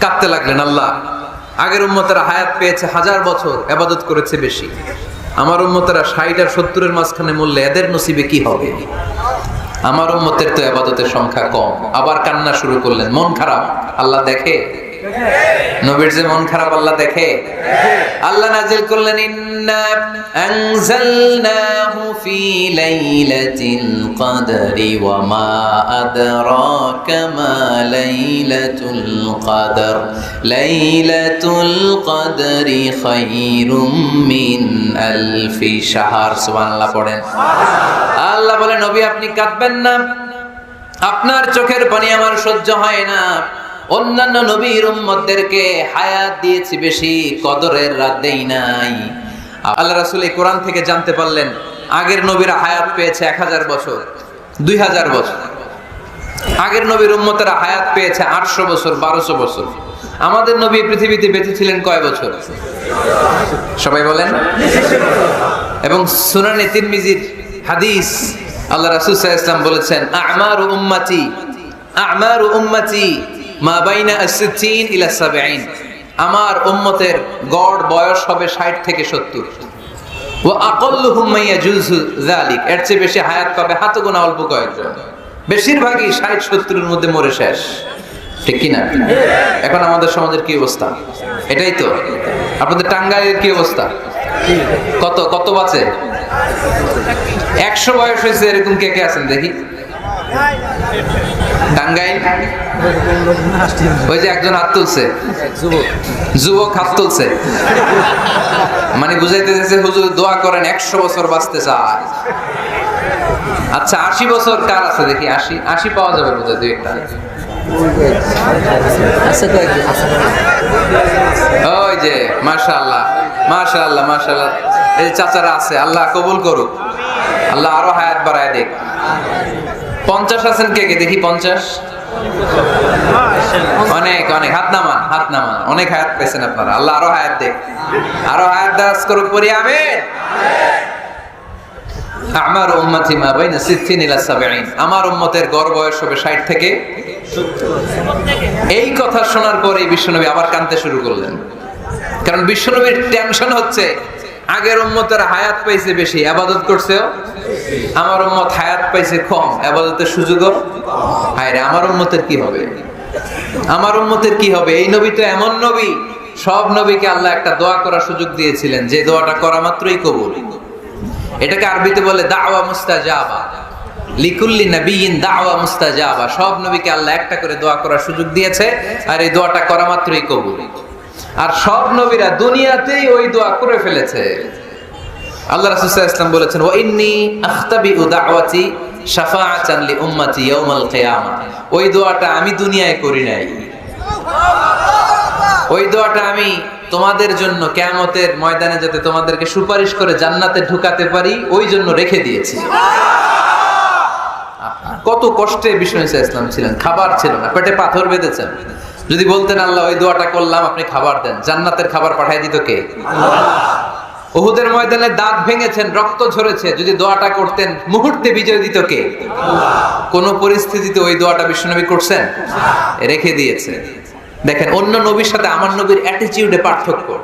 কাঁদতে লাগলেন, আল্লাহ, আগের উম্মতেরা হায়াত পেয়েছে হাজার বছর, আবাদত করেছে বেশি। আমার উম্মতেরা ষাট আর সত্তরের মাঝখানে মূল্যে এদের নসিবে কি হবে? আমার উম্মতের তো আবাদতের সংখ্যা কম। আবার কান্না শুরু করলেন, মন খারাপ? আল্লাহ দেখে? নবীর যে মন খারাপ, আল্লাহ দেখে। আল্লাহ নাজিল করলেন, ইন্না আনজালনাহু ফি লাইলাতিল কদরি ওয়া মা আদরাকা মা লাইলাতুল কদর। লাইলাতুল কদরি খায়রুম মিন আলফি শাহর। সুবহানাল্লাহ পড়েন। আল্লাহ বলে নবী, আপনি কাঁদবেন না। আপনার চোখের পানি আমার সহ্য হয় না। অন্যান্য নবীর উম্মতদেরকে হায়াত দিয়েছি বেশি, কদরের রাত দেই নাই। আল্লাহ রাসূল এই কোরআন থেকে জানতে পারলেন, আগের নবীরা হায়াত পেয়েছে এক হাজার বছর, দুই হাজার বছর। আগের নবীর উম্মতেরা হায়াত পেয়েছে আটশো বছর, বারোশো বছর। আমাদের নবী পৃথিবীতে বেঁচে ছিলেন কয় বছর? সবাই বলেন। এবং সুনানি তিরমিজির হাদিস আল্লাহ রাসূল ওয়াসাল্লাম বলেছেন, আমারু উম্মতি আমারু উম্মতি মা বাইনা আস-সিত্তিন ইলা 70 আমার উম্মতের গড় বয়স হবে 60 থেকে 70 ওয়া আকাল্লুহুম মা ইয়াজুজু যালিক। এর চেয়ে বেশি হায়াত পাবে হাতে গোনা অল্প কয়েকজন। বেশিরভাগই 60 70 এর মধ্যে মরে শেষ। ঠিক কি না এখন আমাদের সমাজের কি অবস্থা? এটাই তো। আপনাদের টাঙ্গাইলের কি অবস্থা? কত কত বাঁচে একশো বয়স হয়েছে, এরকম কে কে আছেন দেখি? টাঙ্গাইল ওই যে একজন হাত তুলছে। যুবক হাত তুলছে। মানে বুঝাইতে চাইছে হুজুর দোয়া করেন একশো বছর বাঁচতে চায় আচ্ছা আশি বছর কার আছে দেখি? আশি আশি পাওয়া যাবে বোধহয় দুই একটা। ওই যে মাশাআল্লাহ মাশাআল্লাহ মাশাআল্লাহ। এই চাচারা আছে আল্লাহ কবুল করুক। আল্লাহ আরও হায়াত বাড়ায় দেখ পঞ্চাশ আছেন কে কে? দেখি পঞ্চাশ। অনেক অনেক। হাত নামান হাত নামান। অনেক হায়াত পেয়েছেন আপনারা। আল্লাহ আরও হায়াত দেখ আরও হায়াত দারাজ করুক পরি আমিন। আমার উম্মতি মা আমার উম্মতের গড় বয়স হবে 60 থেকে এই কথা শোনার পরে বিশ্বনবী আবার কাঁদতে শুরু করলেন। কারণ বিশ্বনবীর টেনশন হচ্ছে আগের উম্মতের হায়াত পাইছে বেশি, আবাদত করছেও আমার উম্মত হায়াত পাইছে কম, আবাদতের সুযোগও হায় আমার উম্মতের কি হবে? আমার উম্মতের কি হবে? এই নবী তো এমন নবী, সব নবীকে আল্লাহ একটা দোয়া করার সুযোগ দিয়েছিলেন। যে দোয়াটা করা মাত্রই কবুল। এটাকে আরবিতে বলে দাওয়া মুস্তাজাবা। লিকুল্লি নবীন দাওয়া মুস্তাজাবা। সব নবীকে আল্লাহ একটা করে দোয়া করার সুযোগ দিয়েছে, আর এই দোয়াটা করা মাত্রই কবুল। আর সব নবীরা দুনিয়াতেই ওই দোয়া করে ফেলেছে। আল্লাহ রাসূল সাল্লাল্লাহু আলাইহি ওয়াসাল্লাম বলেছেন, ওয়া ইন্নী আখতাবিউ দাওয়াতি শাফাআতান লি উম্মতি ইয়াউমাল কিয়ামা। ওই দোয়াটা আমি দুনিয়ায় করি নাই। ওই দোয়াটা আমি তোমাদের জন্য কেয়ামতের ময়দানে যাতে তোমাদেরকে সুপারিশ করে জান্নাতে ঢুকাতে পারি, ওই জন্য রেখে দিয়েছি। কত কষ্টে বিষ্ণু ইসলাম ছিলেন, খাবার ছিল না, পেটে পাথর বেঁধেছেন। যদি বলতেন আল্লাহ ওই দোয়াটা করলাম আপনি খাবার দেন। জান্নাতের খাবার পাঠিয়ে দিত কে? ওহুদের ময়দানে দাঁত ভেঙেছেন রক্ত ঝরেছে যদি দোয়াটা করতেন মুহূর্তে বিজয় দিত কে? কোন পরিস্থিতিতে ওই দোয়াটা বিশ্বনবী করছেন? রেখে দিয়েছে। দেখেন অন্য নবীর সাথে আমার নবীর অ্যাটিচিউডে পার্থক্য।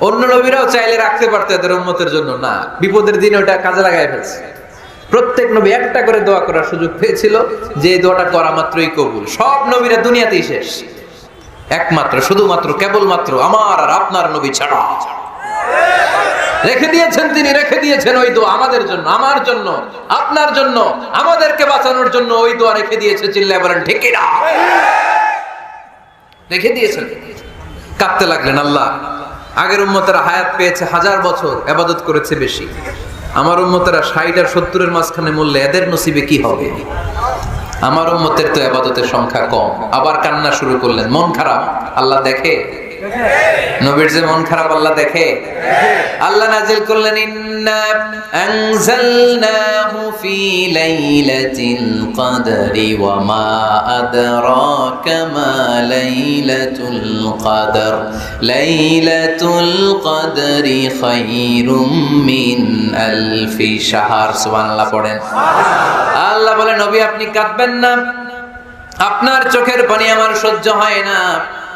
অন্য নবীরাও চাইলে রাখতে পারতো এদের উম্মতের জন্য। না বিপদের দিনে ওটা কাজে লাগাই ফেলছে। প্রত্যেক নবী একটা করে দোয়া করার সুযোগ পেয়েছিল যে এই দোয়াটা করা মাত্রই কবুল। সব নবীরা দুনিয়াতেই শেষ। একমাত্র, শুধুমাত্র, কেবলমাত্র আমার আর আপনার নবী ছাড়া। রেখে দিয়েছেন তিনি, রেখে দিয়েছেন ওই দোয়া আমাদের জন্য, আমার জন্য, আপনার জন্য, আমাদেরকে বাঁচানোর জন্য ওই দোয়া রেখে দিয়েছে, চিল্লায় বলেন, ঠিক না রেখে দিয়েছেন। কাঁদতে লাগলেন, আল্লাহ, আগের উম্মতেরা হায়াত পেয়েছে হাজার বছর আবাদত করেছে বেশি। আমার উম্মতেরা ষাট আর সত্তরের মাঝখানে মূল্যে এদের নসিবে কি হবে? আমার উম্মতের তো আবাদতের সংখ্যা কম। আবার কান্না শুরু করলেন। মন খারাপ? আল্লাহ দেখে? নবীর যে মন খারাপ, আল্লাহ দেখে। আল্লাহ নাজিল করলেন, ইন্না আনজালনাহু ফি লাইলাতিল কদরি ওয়া মা আদরাকা মা লাইলাতুল কদর। লাইলাতুল কদরি খায়রুম মিন আলফি শাহর। সুবহানাল্লাহ পড়েন। আল্লাহ বলে নবী, আপনি কাঁদবেন না। আপনার চোখের পানি আমার সহ্য হয় না।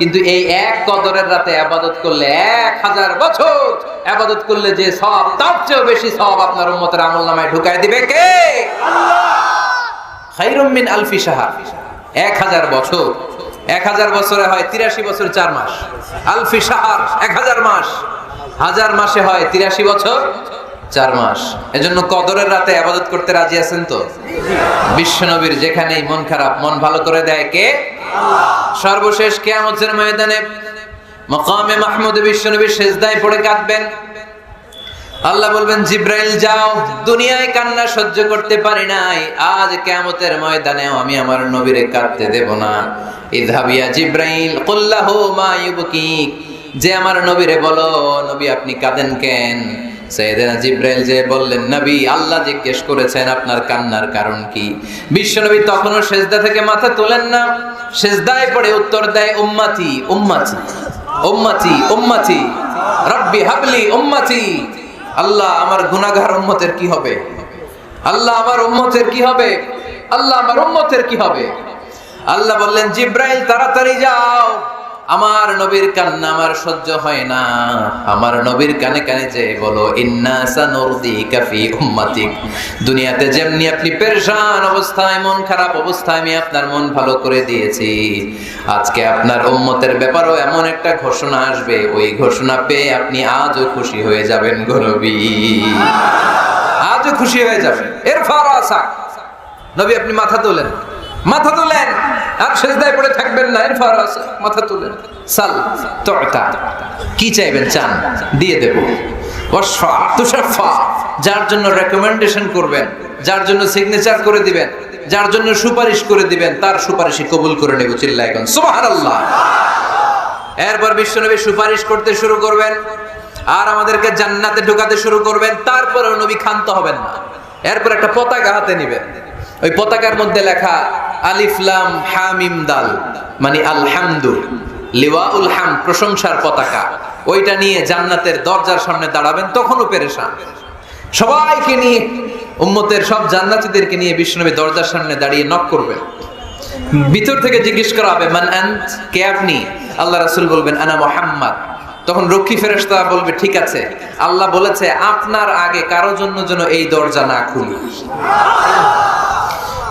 কিন্তু এই এক কদরের রাতে আবাদত করলে এক হাজার বছর আবাদত করলে যে সব, তার চেয়েও বেশি সব আপনার উম্মতের আমল নামায় ঢুকাই দিবে কে? খাইরুম আলফি শাহর। এক হাজার বছর। এক হাজার বছরে হয় তিরাশি বছর চার মাস। আলফি শাহর, এক হাজার মাস। হাজার মাসে হয় তিরাশি বছর চার মাস। এজন্য কদরের রাতে আবাদত করতে রাজি আছেন তো? বিশ্বনবীর যেখানেই মন খারাপ, মন ভালো করে দেয় কে? সর্বশেষ কেয়ামতের ময়দানে মকামে মাহমুদ বিশ্বনবীর শেষদায় পড়ে কাঁদবেন। আল্লাহ বলবেন, জিব্রাইল, যাও। দুনিয়ায় কান্না সহ্য করতে পারি নাই। আজ কেয়ামতের ময়দানে আমি আমার নবীরে কাঁদতে দেব না। ইদহাবিয়া জিব্রাইল কুল্লাহু মা ইউবকিক যে আমার নবীরে বলো, নবী, আপনি কাঁদেন কেন? সৈয়দনা জিব্রাইল যে বললেন, নবী, আল্লাহ করেছেন আপনার কান্নার কারণ কি? তখনও থেকে মাথা তোলেন না। উত্তর দেয় হাবলি আল্লাহ আমার গুনাহগার উম্মতের কি হবে? আল্লাহ আমার উম্মতের কি হবে? আল্লাহ আমার উম্মতের কি হবে? আল্লাহ বললেন, জিব্রাইল, তাড়াতাড়ি যাও। আমার নবীর কান্না আমার সহ্য হয় না। আমার নবীর কানে কানে যে বলো, ইন্না সানুরদিকা ফি উম্মাতিক। দুনিয়াতে যেমনি আপনি পেরেশান অবস্থায়, মন খারাপ অবস্থায়, আমি আপনার মন ভালো করে দিয়েছি। আজকে আপনার উম্মতের ব্যাপারও এমন একটা ঘোষণা আসবে। ওই ঘোষণা পেয়ে আপনি আজও খুশি হয়ে যাবেন গো নবী। আজও খুশি হয়ে যাবেন। এর ফারাসা। নবী, আপনি মাথা তোলেন। মাথা তোলেন। আর সেজদায় পড়ে থাকবেন না এর ফারাসা মাথা তোলেন। সাল তুতা কি চাইবেন? চান। দিয়ে দেব। যার জন্য রেকমেন্ডেশন করবেন, যার জন্য সিগনেচার করে দিবেন, যার জন্য সুপারিশ করে দিবেন, তার সুপারিশই কবুল করে নেব চিল্লা এখন সুবহানাল্লাহ। এরপর বিশ্বনবী সুপারিশ করতে শুরু করবেন, আর আমাদেরকে জান্নাতে ঢোকাতে শুরু করবেন, তারপরেও নবী ক্ষান্ত হবেন না। এরপর একটা পতাকা হাতে নিবেন। ওই পতাকার মধ্যে লেখা আলিফলাম হামিম দাল মানে আলহামদু, লিওয়াউল হাম, প্রশংসার পতাকা। ওইটা নিয়ে জান্নাতের দরজার সামনে দাঁড়াবেন, তখনও পেরেশান। সবাইকে নিয়ে, উম্মতের সব জান্নাতীদেরকে নিয়ে বিষ্ণুনবী দরজার সামনে দাঁড়িয়ে নক করবেন ভিতর থেকে জিজ্ঞেস করা হবে, মান আন্ত? কে আপনি? আল্লাহ রাসূল বলবেন, আনা মুহাম্মদ। তখন রক্ষী ফেরেশতা বলবে, ঠিক আছে। আল্লাহ বলেছে, আপনার আগে কারও জন্য যেন এই দরজা না খুলি।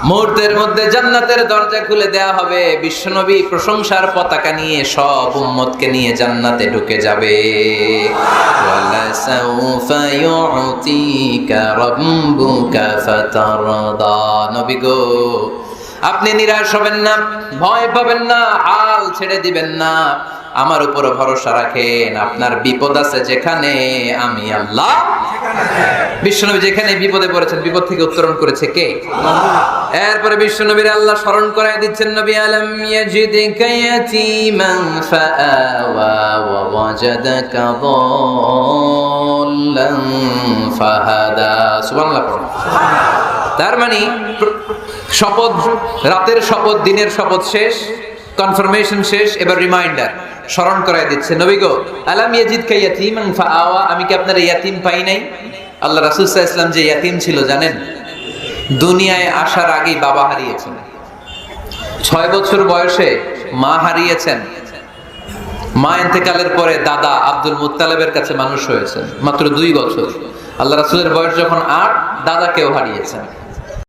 মুহূর্তের মধ্যে জান্নাতের দরজা খুলে দেয়া হবে। বিশ্বনবী প্রশংসার পতাকা নিয়ে সব উম্মতকে নিয়ে জান্নাতে ঢুকে যাবে। নবী গো আপনি নিরাশ হবেন না, ভয় পাবেন না, হাল ছেড়ে দিবেন না। আমার উপর ভরসা রাখেন, আপনার বিপদ আছে যেখানে আমি আল্লাহ। বিশ্বনবী যেখানে বিপদে পড়েছেন, বিপদ থেকে উত্তরণ করেছে কে? এরপরে বিশ্বনবীর আল্লাহ স্মরণ করাই দিচ্ছেন, নবী, আলম ইয়াজিদিকা ফাহাদা। তার মানে শপথ, রাতের শপথ, দিনের শপথ শেষ কনফার্মেশন শেষ, এবার রিমাইন্ডার স্মরণ করাই দিচ্ছে। নবী গো, আলাম ইয়াজিদ কা ইয়াতীমান ফাআওয়া? আমি কি আপনার ইয়াতিম পাই নাই? আল্লাহ রাসূল ওয়াসাল্লাম যে ইয়াতিম ছিল, জানেন? দুনিয়ায় আসার আগেই বাবা হারিয়েছেন। ছয় বছর বয়সে মা হারিয়েছেন। মা ইন্তেকালের পরে দাদা আব্দুল মুত্তালেবের কাছে মানুষ হয়েছেন, মাত্র দুই বছর। আল্লাহ রাসূলের বয়স যখন আট, দাদাকেও হারিয়েছেন।